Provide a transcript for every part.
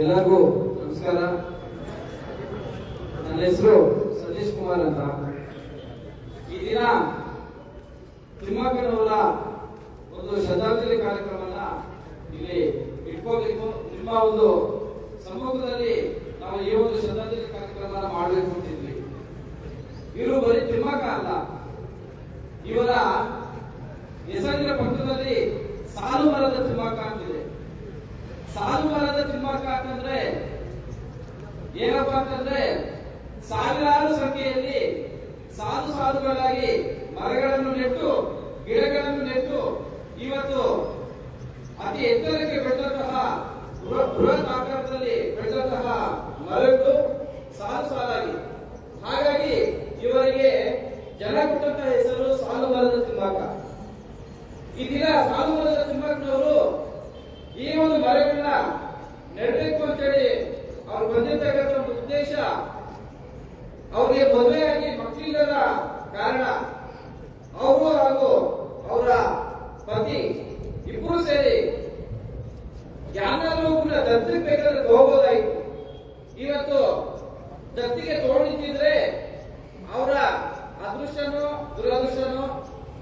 ಎಲ್ಲರಿಗೂ ನಮಸ್ಕಾರ. ನನ್ನ ಹೆಸರು ಸತೀಶ್ ಕುಮಾರ್ ಅಂತ. ಈ ದಿನ ತಿಮ್ಮಕ್ಕನವರ ಒಂದು ಶ್ರದ್ಧಾಂಜಲಿ ಕಾರ್ಯಕ್ರಮನ ಇಲ್ಲಿ ಇಟ್ಕೋಬೇಕು ನಿಮ್ಮ ಒಂದು ಸಮ್ಮುಖದಲ್ಲಿ ಈ ಒಂದು ಶ್ರದ್ಧಾಂಜಲಿ ಕಾರ್ಯಕ್ರಮ ಮಾಡಬೇಕು ಅಂತಿದ್ವಿ. ಇವರು ಬರೀ ತಿಮ್ಮಕ್ಕ ಅಲ್ಲ. ಇವರ ಹೆಸರಿನ ಪಕ್ಕದಲ್ಲಿ ಸಾಲು ಮರದ ತಿಮ್ಮಕ್ಕ ಅಂತಿದೆ. ಸಾಲು ಮರದ ತಿಮ್ಮಕ್ಕ ಅಂತಂದ್ರೆ ಏನಪ್ಪಾ ಅಂತಂದ್ರೆ ಸಾವಿರಾರು ಸಂಖ್ಯೆಯಲ್ಲಿ ಸಾಲು ಸಾಲುಗಳಾಗಿ ಮರಗಳನ್ನು ನೆಟ್ಟು, ಗಿಡಗಳನ್ನು ನೆಟ್ಟು ಇವತ್ತು ಅತಿ ಎತ್ತರಕ್ಕೆ ಬೆಳೆದಂತಹ ಬೃಹ- ಬೃಹತ್ ಆಕಾರದಲ್ಲಿ ಬೆಳೆದಂತಹ ಮರಗಳು ಸಾಲು ಸಾಲಾಗಿ. ಹಾಗಾಗಿ ಇವರಿಗೆ ಜನ ಕೊಟ್ಟಂತಹ ಹೆಸರು ಸಾಲು ಮರದ ತಿಮ್ಮಕ್ಕ. ಈ ದಿನ ಸಾಲು ಮರದ ತಿಮ್ಮಕ್ಕನವರು ಈ ಒಂದು ಮರಗಳನ್ನ ನೆಡಬೇಕು ಅಂತೇಳಿ ಅವ್ರು ಬಂದಿರ್ತಕ್ಕಂಥ ಉದ್ದೇಶ ಅವ್ರಿಗೆ ಮದುವೆಯಾಗಿ ಮಕ್ಕಳಿಲ್ಲದ ಕಾರಣ ಅವರು ಹಾಗೂ ಅವರ ಪತಿ ಇಬ್ಬರು ಸೇರಿ ಒಬ್ಬನ ದತ್ತಿಗೆ ಬೇಕಾದ್ರೆ ದತ್ತಿಗೆ ತಗೊಂಡಿದ್ದಿದ್ರೆ ಅವರ ಅದೃಷ್ಟನೋ ದುರದೃಷ್ಟನೋ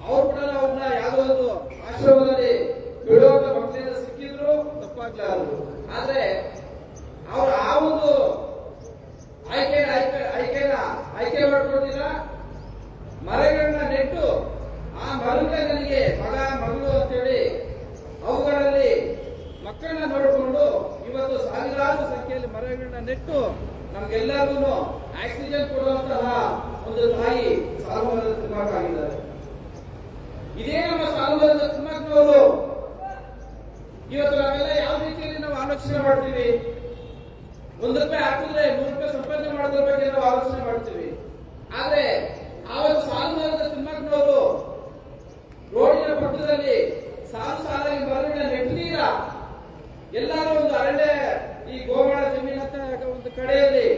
ಅವ್ರು ಕೂಡ ಅವ್ರನ್ನ ಯಾವುದೋ ಒಂದು ಆಶ್ರಮದಲ್ಲಿ ಬಿಡುವಂತ ಮಕ್ಕಳಿಂದ ಸಿಕ್ಕಿದ್ರು ತಪ್ಪಾಗ್ಲಾರದು ಆದ್ರೆ. ಅವ್ರ ಆ ಒಂದು ಆಯ್ಕೆ ಆಯ್ಕೆ, ಆಯ್ಕೆನ ಆಯ್ಕೆ ಮಾಡ್ಕೊಂಡಿಲ್ಲ. ಮರಗಳನ್ನ ನೆಟ್ಟು ಆ ಮರದ ನನಗೆ ಮಗ, ಮಗಳು ಅಂತೇಳಿ ಅವುಗಳಲ್ಲಿ ಮಕ್ಕಳನ್ನ ನೋಡಿಕೊಂಡು ಇವತ್ತು ಸಾವಿರಾರು ಸಂಖ್ಯೆಯಲ್ಲಿ ಮರಗಳನ್ನ ನೆಟ್ಟು ನಮ್ಗೆಲ್ಲರಿಗೂ ಆಕ್ಸಿಜನ್ ಕೊಡುವಂತಹ ಒಂದು ತಾಯಿ ಸಾಲುಮರದ ತಿಮ್ಮಕ್ಕ ಆಗಿದ್ದಾರೆ ಇದೇ ನಮ್ಮ ಸಾಲುಮರದ ತಿಮ್ಮಕ್ಕನವರು ಇವತ್ತು ನಾವೆಲ್ಲ ಯಾವ ರೀತಿಯಲ್ಲಿ ನಾವು ಆಲೋಚನೆ ಮಾಡ್ತೀವಿ? ಒಂದು ರೂಪಾಯಿ ಹಾಕಿದ್ರೆ ನೂರು ರೂಪಾಯಿ ಸಂಪಾದನೆ ಮಾಡೋದ್ರ ಬಗ್ಗೆ ನಾವು ಆಲೋಚನೆ ಮಾಡ್ತೀವಿ. ಆದ್ರೆ ಆ ಸಾಲು ಸಾಲುಮರದ ತಿಮ್ಮಕ್ಕನವರು ರೋಡಿನ ಪಕ್ಕದಲ್ಲಿ ಸಾಲು ಸಾಲಾಗಿ ಮರಗಳ ನೆಟ್ಟೀರ ಎಲ್ಲರೂ ಒಂದು ಅರಣ್ಯ ಈ ಗೋವಾಳ ಜಮೀನ್ ಅಂತ ಒಂದು ಕಡೆಯಲ್ಲಿ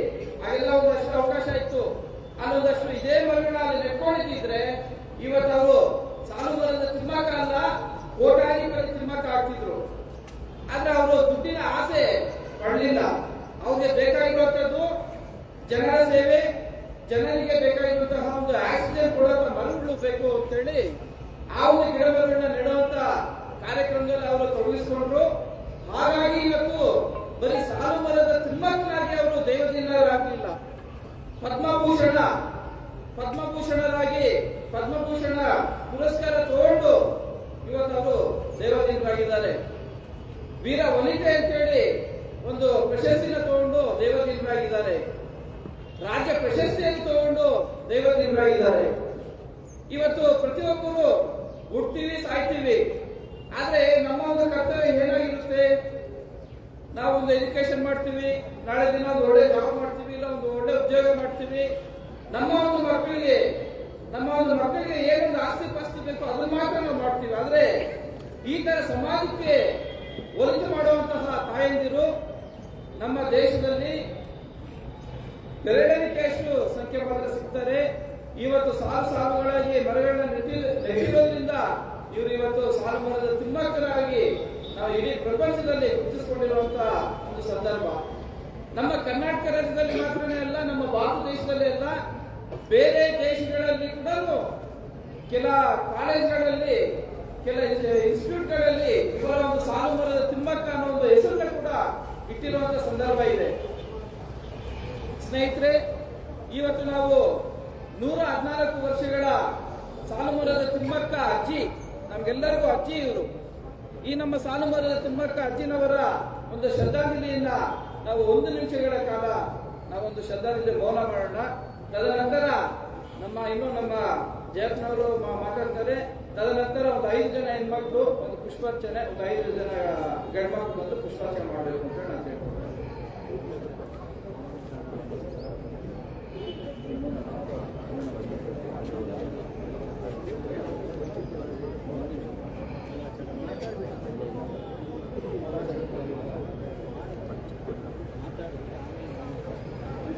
ಅವೆಲ್ಲ ಒಂದಷ್ಟು ಅವಕಾಶ ಇತ್ತು. ಅಲ್ಲೊಂದಷ್ಟು ಇದೇ ಮರಗಳನ್ನ ಅಲ್ಲಿ ನೆಟ್ಕೊಂಡಿದ್ದಿದ್ರೆ ಇವತ್ತು ಅವರು ಸಾಲು ತಿಮ್ಮಕ್ಕ ಅಲ್ಲ ಕೋಟಾಧಿಪತಿ ತಿಮ್ಮಕ್ಕ ಆಗ್ತಿದ್ರು. ಆದ್ರೆ ಅವರು ದುಡ್ಡಿನ ಆಸೆ ಪಡಲಿಲ್ಲ. ಅವ್ರಿಗೆ ಬೇಕಾಗಿರುವಂತದ್ದು ಜನರ ಸೇವೆ, ಜನರಿಗೆ ಬೇಕಾಗಿರುವಂತಹ ಒಂದು ಆಕ್ಸಿಜನ್ ಕೊಡುವಂತ ಮರಗಳು ಬೇಕು ಅಂತೇಳಿ ಆ ಒಂದು ಗಿಡ ಮರಗಳನ್ನ ನೆಡುವಂತ ಕಾರ್ಯಕ್ರಮದಲ್ಲಿ ಅವರು ತೊಡಗಿಸಿಕೊಂಡ್ರು. ಪದ್ಮಭೂಷಣ, ಪದ್ಮಭೂಷಣರಾಗಿ, ಪದ್ಮಭೂಷಣ ಪುರಸ್ಕಾರ ತಗೊಂಡು ಇವತ್ತು ಅವರು ದೇವಾಧೀನರಾಗಿದ್ದಾರೆ ವೀರ ವನಿತೆ ಅಂತೇಳಿ ಒಂದು ಪ್ರಶಸ್ತಿನ ತಗೊಂಡು ದೇವಾಧೀನರಾಗಿದ್ದಾರೆ ರಾಜ್ಯ ಪ್ರಶಸ್ತಿಯನ್ನು ತಗೊಂಡು ದೇವಾಧೀನರಾಗಿದ್ದಾರೆ ಇವತ್ತು ಪ್ರತಿಯೊಬ್ಬರು ಹುಡ್ತೀವಿ ಸಾಯ್ತೀವಿ. ಆದ್ರೆ ನಮ್ಮ ಒಂದು ಕರ್ತವ್ಯ ಏನಾಗಿರುತ್ತೆ? ನಾವು ಒಂದು ಎಜುಕೇಶನ್ ಮಾಡ್ತೀವಿ, ನಾಳೆ ದಿನ ಒಂದು ಒಳ್ಳೆ ಜಾಬ್ ಮಾಡ್ತೀವಿ, ಇಲ್ಲ ಒಂದು ಒಳ್ಳೆ ಉದ್ಯೋಗ ಮಾಡ್ತೀವಿ. ನಮ್ಮ ಒಂದು ಮಕ್ಕಳಿಗೆ, ನಮ್ಮ ಒಂದು ಮಕ್ಕಳಿಗೆ ಏನೊಂದು ಆಸ್ತಿ ಪಾಸ್ತಿ ಬೇಕು ಅದನ್ನ ಮಾತ್ರ ನಾವು ಮಾಡ್ತೀವಿ. ಆದ್ರೆ ಈ ತರ ಸಮಾಜಕ್ಕೆ ಒಲಿತು ಮಾಡುವಂತಹ ತಾಯಂದಿರು ನಮ್ಮ ದೇಶದಲ್ಲಿ ಬೆರಳೆಣಿಕೆಯಷ್ಟು ಸಂಖ್ಯೆ ಮಾತ್ರ ಸಿಗ್ತಾರೆ. ಇವತ್ತು ಸಾಲು ಸಾಲುಗಳಾಗಿ ಮರಗಳನ್ನ ನೆಟ್ಟಿ ನೆಟ್ಟಿರೋದ್ರಿಂದ ಇವರು ಇವತ್ತು ಸಾಲು ಮರದ ತಿಮ್ಮಕ್ಕರಾಗಿ ನಾವು ಇಡೀ ಪ್ರಪಂಚದಲ್ಲಿ ಗುರುತಿಸಿಕೊಂಡಿರುವಂತಹ ಒಂದು ಸಂದರ್ಭ. ನಮ್ಮ ಕರ್ನಾಟಕ ರಾಜ್ಯದಲ್ಲಿ ಮಾತ್ರನೇ ಅಲ್ಲ, ನಮ್ಮ ಭಾರತ ದೇಶದಲ್ಲಿ ಅಲ್ಲ, ಬೇರೆ ದೇಶಗಳಲ್ಲಿ ಕೂಡ ಕೆಲ ಕಾಲೇಜ್ಗಳಲ್ಲಿ, ಕೆಲ ಇನ್ಸ್ಟಿಟ್ಯೂಟ್ಗಳಲ್ಲಿ ಇವರ ಒಂದು ಸಾಲು ಮರದ ತಿಮ್ಮಕ್ಕ ಅನ್ನೋ ಒಂದು ಹೆಸರುಗಳು ಕೂಡ ಇಟ್ಟಿರುವಂತಹ ಸಂದರ್ಭ ಇದೆ. ಸ್ನೇಹಿತರೆ, ಇವತ್ತು ನಾವು ನೂರ ಹದಿನಾಲ್ಕು ವರ್ಷಗಳ ಸಾಲುಮರದ ತಿಮ್ಮಕ್ಕ ಅಜ್ಜಿ, ನಮ್ಗೆಲ್ಲರಿಗೂ ಅಜ್ಜಿ ಇವರು. ಈ ನಮ್ಮ ಸಾಲುಮರದ ತಿಮ್ಮಕ್ಕ ಅಜ್ಜಿನವರ ಒಂದು ಶ್ರದ್ಧಾಂಜಲಿಯಿಂದ ನಾವು ಒಂದು ನಿಮಿಷಗಳ ಕಾಲ ನಾವೊಂದು ಶ್ರದ್ಧಾಂಜಲಿ ಮೌನ ಮಾಡೋಣ. ತದನಂತರ ನಮ್ಮ ಇನ್ನು ನಮ್ಮ ಜಯಪ್ಪನವರು ಮಾ- ಮಾತಾಡ್ತಾರೆ. ತದನಂತರ ಒಂದು ಐದು ಜನ ಹೆಣ್ಮಕ್ಳು, ಒಂದು ಪುಷ್ಪಾರ್ಚನೆ, ಒಂದು ಐದು ಜನ ಗಂಡ್ಮಕ್ಳು ಬಂದು ಪುಷ್ಪಾರ್ಚನೆ ಮಾಡಬೇಕು ಅಂತ ನಾನು ಕೇಳ್ಕೊಳ್ತೀನಿ.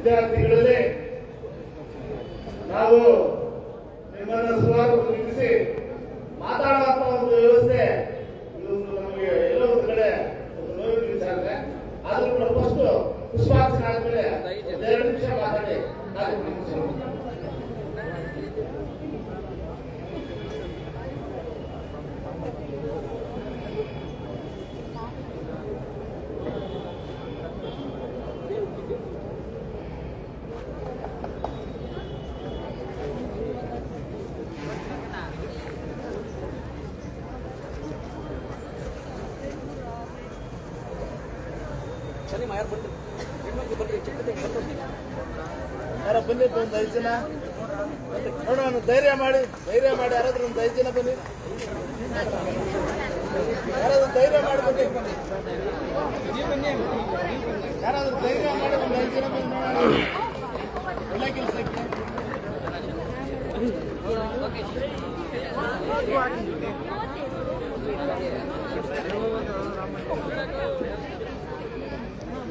ವಿದ್ಯಾರ್ಥಿಗಳಲ್ಲಿ ನಾವು ಯಾರ ಬಂದಿದ್ದು ಒಂದು ಐದು ಜನ ನೋಡೋಣ ಧೈರ್ಯ ಮಾಡಿ ಧೈರ್ಯ ಮಾಡಿ ಯಾರಾದ್ರೂ ಒಂದು ಐದು ಜನ ಬನ್ನಿ ಯಾರಾದ್ರೂ ಧೈರ್ಯ ಮಾಡಿ ಬನ್ನಿ ಯಾರಾದ್ರೂ ಧೈರ್ಯ ಮಾಡಿ ಒಂದು ಐದು ಜನ ಬಂದು ನೋಡೋಣ ಒಳ್ಳೆ ಕೆಲಸಕ್ಕೆ What's the